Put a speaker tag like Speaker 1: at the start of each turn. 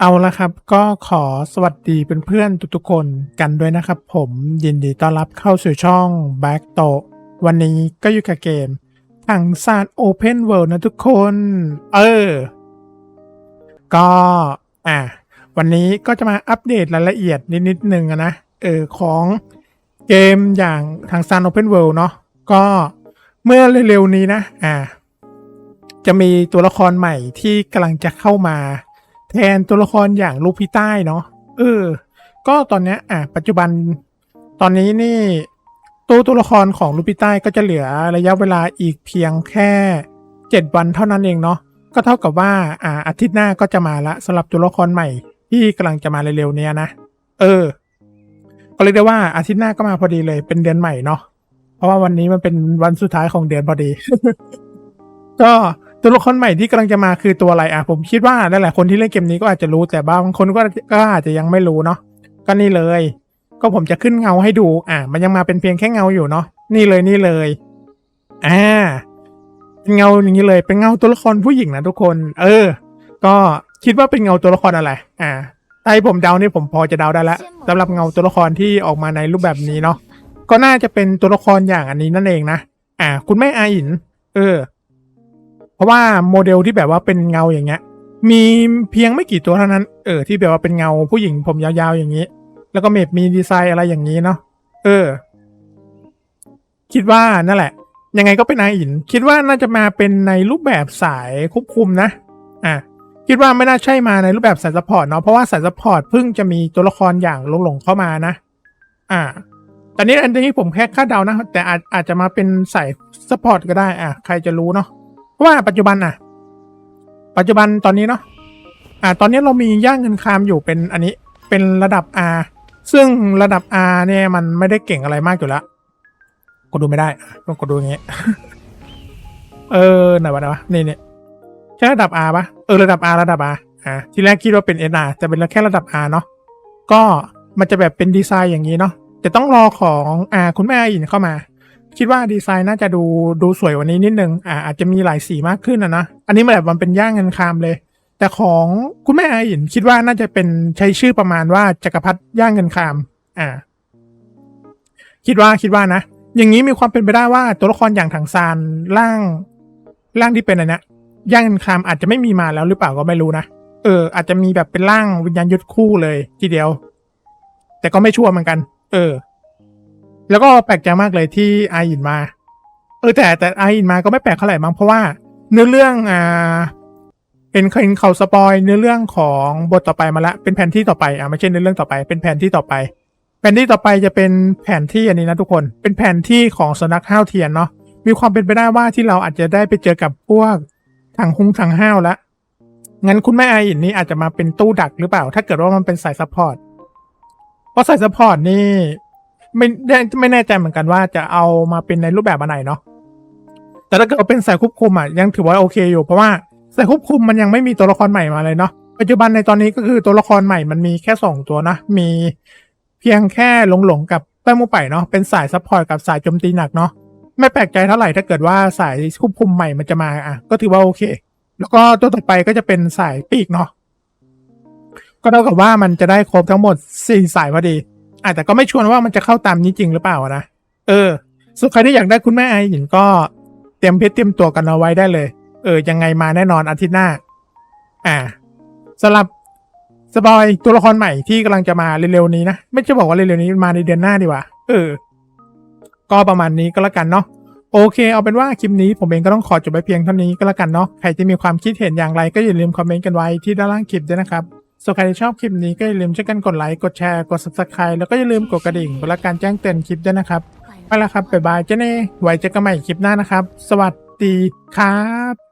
Speaker 1: เอาละครับก็ขอสวัสดีเพื่อนๆทุกๆคนกันด้วยนะครับผมยินดีต้อนรับเข้าสู่ช่อง Back t o วันนี้ก็อยู่กับเกมทางซาน Open World นะทุกคน เออ ก็อะวันนี้ก็จะมาอัปเดตรายละเอียดนิดๆหนึ่งอะนะ เออ ของเกมอย่างทางซาน Open World เนาะก็เมื่อเร็วๆนี้นะ อ่าจะมีตัวละครใหม่ที่กำลังจะเข้ามา แทนตัวละครอย่างลูกพี่ใต้เนาะเออ ก็ตอนเนี้ยอะปัจจุบันตอนนี้นี่ ตัวตัวละครของลูกพี่ใต้ก็จะเหลือระยะเวลาอีกเพียงแค่เจ็ดวันเท่านั้นเองเนาะก็เท่ากับว่าอ่าอาทิตย์หน้าก็จะมาละสำหรับตัวละครใหม่ ที่กำลังจะมาเร็วๆเนี้ยนะเออ ก็เรียกได้ว่าอาทิตย์หน้าก็มาพอดีเลยเป็นเดือนใหม่เนาะเพราะว่าวันนี้มันเป็นวันสุดท้ายของเดือนพอดี ก็ ตัวละครใหม่ที่กำลังจะมาคือตัวอะไรอะผมคิดว่าหลายๆคนที่เล่นเกมนี้ก็อาจจะรู้แต่บางคนก็ก็อาจจะยังไม่รู้เนาะก็นี่เลย ก็ผมจะขึ้นเงาให้ดู อะมันยังมาเป็นเพียงแค่เงาอยู่เนาะนี่เลยนี่เลยอ่าเป็นเงาอย่างนี้เลย เป็นเงาตัวละครผู้หญิงนะทุกคน เออ ก็คิดว่าเป็นเงาตัวละครอะไร อ่าให้ผมเดานี่ผมพอจะเดาได้แล้วสำหรับเงาตัวละครที่ออกมาในรูปแบบนี้เนาะก็น่าจะเป็นตัวละครอย่างอันนี้นั่นเองนะอ่า คุณแม่อาอิน เออ เพราะว่าโมเดลที่แบบว่าเป็นเงาอย่างเงี้ย มีเพียงไม่กี่ตัวเท่านั้น เออ ที่แบบว่าเป็นเงาผู้หญิงผมยาวๆอย่างนี้ แล้วก็เมดมีดีไซน์อะไรอย่างนี้เนาะ เออ คิดว่านั่นแหละ ยังไงก็เป็นไออิน คิดว่าน่าจะมาเป็นในรูปแบบสายควบคุมนะ อะ คิดว่าไม่น่าใช่มาในรูปแบบสายซัพพอร์ตเนาะ เพราะว่าสายซัพพอร์ตเพิ่งจะมีตัวละครอย่างหลงๆเข้ามานะ อ่าตอนนี้อันนี้ผมแค่คาดเดานะ แต่อาจอาจจะมาเป็นสายซัพพอร์ตก็ได้ อะ ใครจะรู้เนาะ เพราะว่าปัจจุบันอะปัจจุบันตอนนี้เนาะอ่า ตอนนี้เรามีย่างเงินคามอยู่เป็นอันนี้เป็นระดับ R ซึ่งระดับ R เนี่ยมันไม่ได้เก่งอะไรมากอยู่แล้วกดดูไม่ได้อะต้องกดดูอย่างเงี้ยเออไหนวะไหนวะนี่เนี่ยใช่ระดับ R ปะเออระดับ R ระดับ R อ่าทีแรกคิดว่าเป็น NR แต่เป็นแค่ระดับ R เนาะก็มันจะแบบเป็นดีไซน์อย่างนี้เนาะแต่ต้องรอของอ่าคุณแม่อินเข้ามา คิดว่าดีไซน์น่าจะดูดูสวยกว่านี้นิดนึงอ่าอาจจะมีหลายสีมากขึ้นนะนะ อันนี้มันแบบมันเป็นย่างเงินคามเลย แต่ของคุณแม่อาอินคิดว่าน่าจะเป็นใช้ชื่อประมาณว่าจักรพรรดิย่างเงินคาม อ่า คิดว่าคิดว่านะ อย่างนี้มีความเป็นไปได้ว่าตัวละครอย่างถังซานร่างร่างที่เป็นอันเนี้ยย่างเงินคามอาจจะไม่มีมาแล้วหรือเปล่าก็ไม่รู้นะ เออ อาจจะมีแบบเป็นร่างวิญญาณยุทธคู่เลยทีเดียว แต่ก็ไม่ชัวร์เหมือนกัน เออ แล้วก็แปลกใจมากเลยที่อาอินมา เออแต่แต่อาอินมาก็ไม่แปลกเท่าไหร่มั้งเพราะว่าเนื้อเรื่องอ่าเป็นเห็นเขาสปอยเนื้อเรื่องของบทต่อไปมาละเป็นแผนที่ต่อไปอ่าไม่ใช่เนื้อเรื่องต่อไป เป็นแผนที่ต่อไป แผนที่ต่อไปจะเป็นแผนที่อันนี้นะทุกคน เป็นแผนที่ของสนักห้าวเทียนเนาะมีความเป็นไปได้ว่าที่เราอาจจะได้ไปเจอกับพวกทางคุ้งทางห้าวละงั้นคุณแม่ออินนี่อาจจะมาเป็นตู้ดักหรือเปล่า ถ้าเกิดว่ามันเป็นสายซัพพอร์ตเพราะสายซัพพอร์ตนี่ ไม่ได้ไม่แน่ใจเหมือนกันว่าจะเอามาเป็นในรูปแบบอะไรเนาะแต่ถ้าเกิดเป็นสายควบคุมอะยังถือว่าโอเคอยู่เพราะว่าสายควบคุมมันยังไม่มีตัวละครใหม่มาเลยเนาะปัจจุบันในตอนนี้ก็คือตัวละครใหม่มันมีแค่สองตัวนะ มีเพียงแค่หลงหลงๆกับแป้งมูไปเนาะเป็นสายซัพพอร์ตกับสายโจมตีหนักเนาะไม่แปลกใจเท่าไหร่ถ้าเกิดว่าสายควบคุมใหม่มันจะมาอะก็ถือว่าโอเค แล้วก็ตัวต่อไปก็จะเป็นสายปีกเนาะก็เท่ากับว่ามันจะได้ครบทั้งหมดสี่สายพอดี อาจแต่ก็ไม่ชวนว่ามันจะเข้าตามนี้จริงหรือเปล่านะ เออส่วนใครที่อยากได้คุณแม่ไอหญิงก็เตรียมเพชรเตรียมตัวกันเอาไว้ได้เลย เออ ยังไงมาแน่นอนอาทิตย์หน้า อ่าสำหรับสปอยตัวละครใหม่ที่กำลังจะมาเร็วๆนี้นะ ไม่จะบอกว่าเร็วๆนี้มาในเดือนหน้าดีกว่า เออ ก็ประมาณนี้ก็แล้วกันเนาะโอเค เอาเป็นว่าคลิปนี้ผมเองก็ต้องขอจบไปเพียงเท่านี้ก็แล้วกันเนาะใครที่มีความคิดเห็นอย่างไรก็อย่าลืมคอมเมนต์กันไว้ที่ด้านล่างคลิปด้วยนะครับ ส่วนใครที่ชอบคลิปนี้ก็อย่าลืมช่วยกันกดไลค์กดแชร์กด subscribe แล้วก็อย่าลืมกดกระดิ่งเพื่อรับการแจ้งเตือนคลิปด้วยนะครับไปละครับบ๊ายบายเจ้เน่ไว้เจอกันใหม่คลิปหน้านะครับ สวัสดีครับ